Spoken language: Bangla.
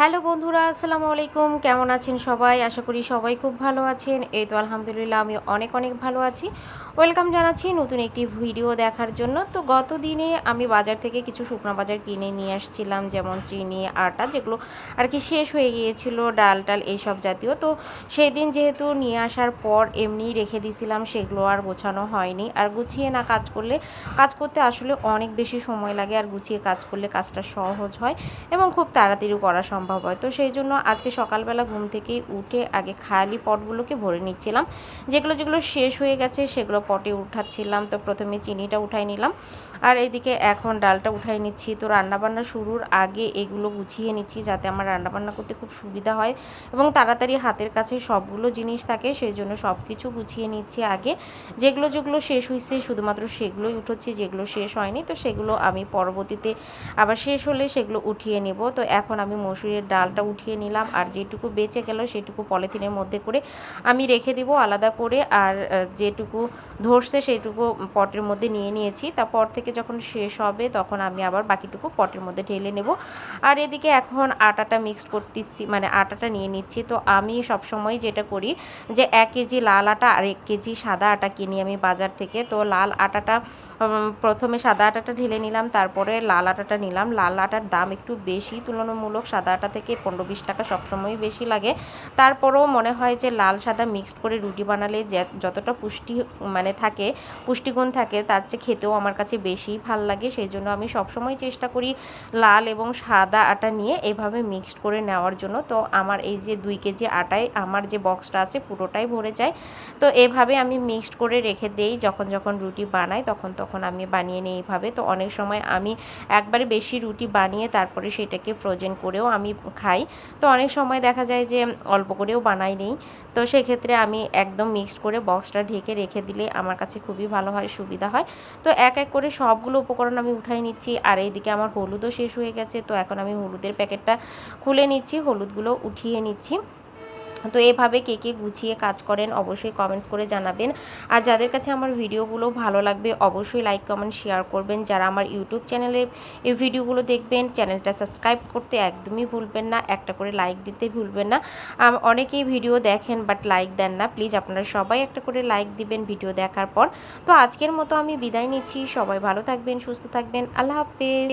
হ্যালো বন্ধুরা, আসসালামু আলাইকুম। কেমন আছেন সবাই? আশা করি সবাই খুব ভালো আছেন। এই তো আলহামদুলিল্লাহ আমি অনেক অনেক ভালো আছি। ওয়েলকাম জানাচ্ছি নতুন একটি ভিডিও দেখার জন্য। তো গত দিনে আমি বাজার থেকে কিছু শুকনো বাজার কিনে নিয়ে আসছিলাম, যেমন চিনি, আটা, যেগুলো আর কি শেষ হয়ে গিয়েছিল, ডাল টাল এইসব জাতীয়। তো সেই দিন যেহেতু নিয়ে আসার পর এমনিই রেখে দিয়েছিলাম, সেগুলো আর গোছানো হয়নি। আর গুছিয়ে না কাজ করলে, কাজ করতে আসলে অনেক বেশি সময় লাগে। আর গুছিয়ে কাজ করলে কাজটা সহজ হয় এবং খুব তাড়াতাড়ি করা সম্ভব হয়। তো সেই জন্য আজকে সকালবেলা ঘুম থেকেই উঠে আগে খালি পটগুলোকে ভরে নিচ্ছিলাম। যেগুলো যেগুলো শেষ হয়ে গেছে সেগুলো পটে উঠাচ্ছিলাম। তো প্রথমে চিনিটা উঠাই নিলাম। আর এইদিকে এখন ডালটা উঠাই নিচ্ছি। তো রান্নাবান্না শুরুর আগে এগুলো গুছিয়ে নিচ্ছি যাতে আমার রান্নাবান্না করতে খুব সুবিধা হয় এবং তাড়াতাড়ি হাতের কাছে সবগুলো জিনিস থাকে সেই জন্য সব কিছু গুছিয়ে নিচ্ছি আগে। যেগুলো যেগুলো শেষ হয়েছে শুধুমাত্র সেগুলোই উঠোচ্ছি, যেগুলো শেষ হয়নি তো সেগুলো আমি পরবর্তীতে আবার শেষ হলে সেগুলো উঠিয়ে নেব। তো এখন আমি মসুরের ডালটা উঠিয়ে নিলাম আর যেটুকু বেঁচে গেল সেটুকু পলিথিনের মধ্যে করে আমি রেখে দিব আলাদা করে আর যেটুকু ধরছে সেইটুকু পটের মধ্যে নিয়ে নিয়েছি। তারপর থেকে যখন শেষ হবে তখন আমি আবার বাকিটুকু পটের মধ্যে ঢেলে নেব। আর এদিকে এখন আটাটা মিক্সড করতেছি মানে আটাটা নিয়ে নিচ্ছি। তো আমি সবসময় যেটা করি যে এক কেজি লাল আটা আর এক কেজি সাদা আটা কিনি আমি বাজার থেকে। তো লাল আটাটা প্রথমে সাদা আটাটা ঢেলে নিলাম, তারপরে লাল আটাটা নিলাম। লাল আটার দাম একটু বেশি তুলনামূলক সাদা আটা থেকে পনেরো বিশ টাকা সবসময় বেশি লাগে। তারপরেও মনে হয় যে লাল সাদা মিক্সড করে রুটি বানালে যতটা পুষ্টি মানে থাকে, পুষ্টিগুণ থাকে, তার চেয়ে খেতেও আমার কাছে বেশি ভালো লাগে। সেই জন্য আমি সবসময় চেষ্টা করি লাল এবং সাদা আটা নিয়ে এভাবে মিক্সড করে নেওয়ার জন্য। তো আমার এই যে দুই কেজি আটায় আমার যে বক্সটা আছে পুরোটাই ভরে যায়। তো এভাবে আমি মিক্সড করে রেখে দেই, যখন যখন রুটি বানাই তখন তখন আমি বানিয়ে নিই এইভাবে তো অনেক সময় আমি একবারে বেশি রুটি বানিয়ে তারপরে সেটাকে ফ্রোজেন করেও আমি খাই। তো অনেক সময় দেখা যায় যে অল্প করেও বানাই নেই। তো সেক্ষেত্রে আমি একদম মিক্সড করে বক্সটা ঢেকে রেখে দিলে আমার কাছে খুবই ভালো হয়, সুবিধা হয়। তো এক এক করে সবগুলো উপকরণ আমি উঠাই নিচ্ছি। আর এইদিকে আমার হলুদও শেষ হয়ে গেছে। তো এখন আমি হলুদের প্যাকেটটা খুলে নিচ্ছি, হলুদগুলো উঠিয়ে নিচ্ছি। তো এভাবে কে কে গুছিয়ে কাজ করেন অবশ্যই কমেন্টস করে জানাবেন। আর যাদের কাছে আমার ভিডিওগুলো ভালো লাগবে, অবশ্যই লাইক কমেন্ট শেয়ার করবেন। যারা আমার ইউটিউব চ্যানেলে এই ভিডিওগুলো দেখবেন চ্যানেলটা সাবস্ক্রাইব করতে একদমই ভুলবেন না, একটা করে লাইক দিতে ভুলবেন না। অনেকেই ভিডিও দেখেন বাট লাইক দেন না। প্লিজ আপনারা সবাই একটা করে লাইক দিবেন ভিডিও দেখার পর। তো আজকের মতো আমি বিদায় নিচ্ছি। সবাই ভালো থাকবেন, সুস্থ থাকবেন। আল্লাহ হাফেজ।